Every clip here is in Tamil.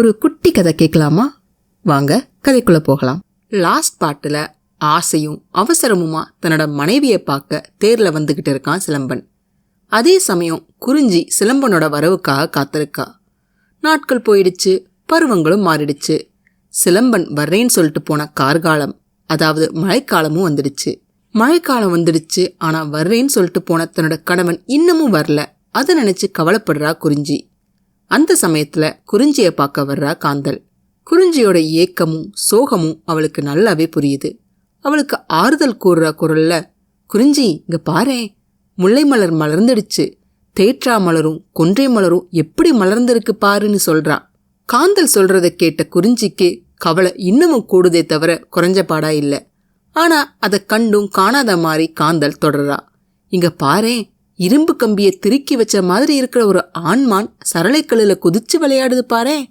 ஒரு குட்டி கதை கேட்கலாமா? வாங்க கதைக்குள்ள போகலாம். லாஸ்ட் பாட்டில் ஆசையும் அவசரமுமா தன்னோட மனைவியை பார்க்க தேரில் வந்துக்கிட்டு இருக்கான் சிலம்பன். அதே சமயம் குறிஞ்சி சிலம்பனோட வரவுக்காக காத்திருக்கா. நாட்கள் போயிடுச்சு பருவங்களும் மாறிடுச்சு. சிலம்பன் வர்றேன்னு சொல்லிட்டு போன கார்காலம் அதாவது மழைக்காலமும் வந்துடுச்சு. மழைக்காலம் வந்துடுச்சு ஆனால் வர்றேன்னு சொல்லிட்டு போன தன்னோட கணவன் இன்னமும் வரல. அதை நினச்சி கவலைப்படுறா குறிஞ்சி. அந்த சமயத்துல குறிஞ்சியை பார்க்க வர்றா காந்தல். குறிஞ்சியோட ஏக்கமும் சோகமும் அவளுக்கு நல்லாவே புரியுது. அவளுக்கு ஆறுதல் கூறுற குரல்ல குறிஞ்சி இங்க பாரேன் முல்லை மலர் மலர்ந்துடுச்சு. தேற்றா மலரும் கொன்றை மலரும் எப்படி மலர்ந்திருக்கு பாருன்னு சொல்றா. காந்தல் சொல்றத கேட்ட குறிஞ்சிக்கு கவலை இன்னமும் கூடுதே தவிர குறைஞ்ச பாடா இல்ல. ஆனா அதை கண்டும் காணாத மாதிரி காந்தல் தொடர்றா. இங்க பாரேன் இரும்பு கம்பியை திருக்கி வச்ச மாதிரி இருக்கிற ஒரு ஆண்மான் சரளைக்கல்லுல குதிச்சு விளையாடுது பாரேன்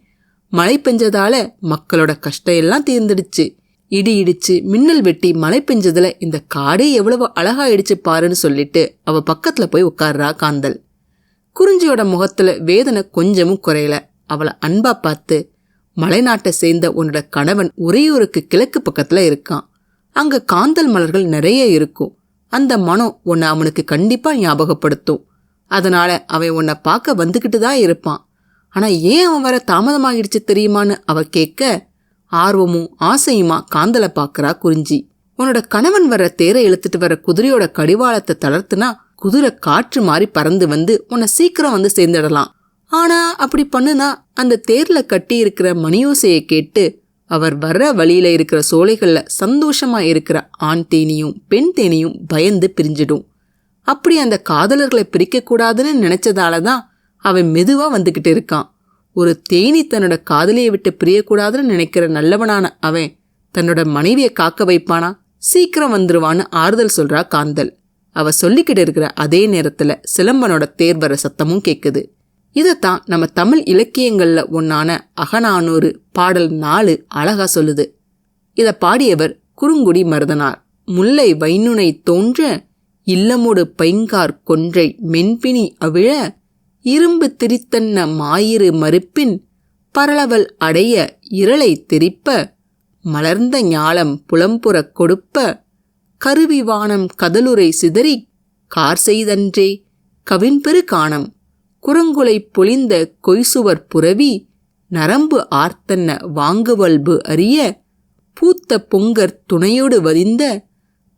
மழை பெஞ்சதால மக்களோட கஷ்டம் எல்லாம் தீர்ந்துடுச்சு. இடி இடிச்சு மின்னல் வெட்டி மழை பெஞ்சதுல இந்த காடே எவ்வளவு அழகாயிடுச்சு பாருன்னு சொல்லிட்டு அவ பக்கத்துல போய் உட்கார்றா காந்தல். குறிஞ்சியோட முகத்துல வேதனை கொஞ்சமும் குறையல. அவளை அன்பா பார்த்து மலைநாட்டை சேர்ந்த உன்னோட கணவன் உறையூருக்கு கிழக்கு பக்கத்துல இருக்கான். அங்க காந்தல் மலர்கள் நிறைய இருக்கும். அந்த மனம் உன்னை அவனுக்கு கண்டிப்பா ஞாபகப்படுத்தும். அதனால அவன் உன்னை பார்க்க வந்துகிட்டு தான் இருப்பான். ஆனா ஏன் அவன் வர தாமதமாகிடுச்சு தெரியுமான்னு அவ கேட்க ஆர்வமும் ஆசையுமா காந்தலை பாக்குறா குறிஞ்சி. உன்னோட கணவன் வர்ற தேரை இழுத்துட்டு வர குதிரையோட கடிவாளத்தை தளர்த்துனா குதிரை காற்று மாதிரி பறந்து வந்து உன்னை சீக்கிரம் வந்து சேர்ந்துடலாம். ஆனா அப்படி பண்ணுனா அந்த தேர்ல கட்டி இருக்கிற மணியோசையை கேட்டு அவர் வர்ற வழியில இருக்கிற சோலைகளில் சந்தோஷமா இருக்கிற ஆண் தேனியும் பெண் தேனியும் பயந்து பிரிஞ்சிடும். அப்படி அந்த காதலர்களை பிரிக்கக்கூடாதுன்னு நினைச்சதால தான் அவன் மெதுவாக வந்துகிட்டு இருக்கான். ஒரு தேனி தன்னோட காதலியை விட்டு பிரியக்கூடாதுன்னு நினைக்கிற நல்லவனான அவன் தன்னோட மனைவியை காக்க வைப்பானா? சீக்கிரம் வந்துருவான்னு ஆறுதல் சொல்றா காந்தல். அவ சொல்லிக்கிட்டு இருக்கிற அதே நேரத்துல சிலம்பனோட தேர்வர சத்தமும் கேட்குது இதைத்தான் நம்ம தமிழ் இலக்கியங்கள்ல ஒன்னான அகநானூறு பாடல் நாலு அழகா சொல்லுது. இதை பாடியவர் குறுங்குடி மருதனார். முல்லை வைனுனை தோன்ற இல்லமோடு பைங்கார் கொன்றை மென்பினி அவிழ இரும்பு திரித்தன்ன மாயிறு மறுப்பின் பரளவல் அடைய இரளை திரிப்ப மலர்ந்த ஞாலம் புலம்புறக் கொடுப்ப கருவிவானம் கதலுரை சிதறி கார் செய்தன்றே கவின்பெரு காணம் குரங்குலை பொழிந்த கொய்சுவர் புரவி நரம்பு ஆர்த்தன்ன வாங்குவல்பு அறிய பூத்த பொங்கற் துணையோடு வதிந்த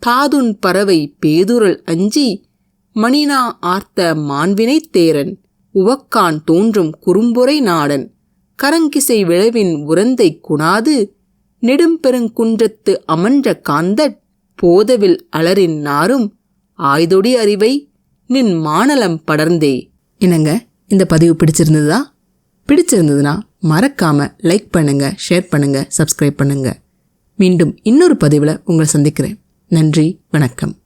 தாதுன் பறவை பேதுரல் அஞ்சி மணினா ஆர்த்த மாண்பினை தேரன் உவக்கான் தோன்றும் குறும்புரை நாடன் கரங்கிசை விளைவின் உரந்தை குணாது நெடும்பெருங்குன்றத்து அமன்ற காந்தட் போதவில் அலரின் நாரும் ஆய்தொடி அறிவை நின் மானலம் படர்ந்தே. என்னங்க இந்த பதிவு பிடிச்சிருந்ததா? பிடிச்சிருந்ததுன்னா மறக்காம லைக் பண்ணுங்க ஷேர் பண்ணுங்க சப்ஸ்கிரைப் பண்ணுங்க. மீண்டும் இன்னொரு பதிவில் உங்களை சந்திக்கிறேன். நன்றி வணக்கம்.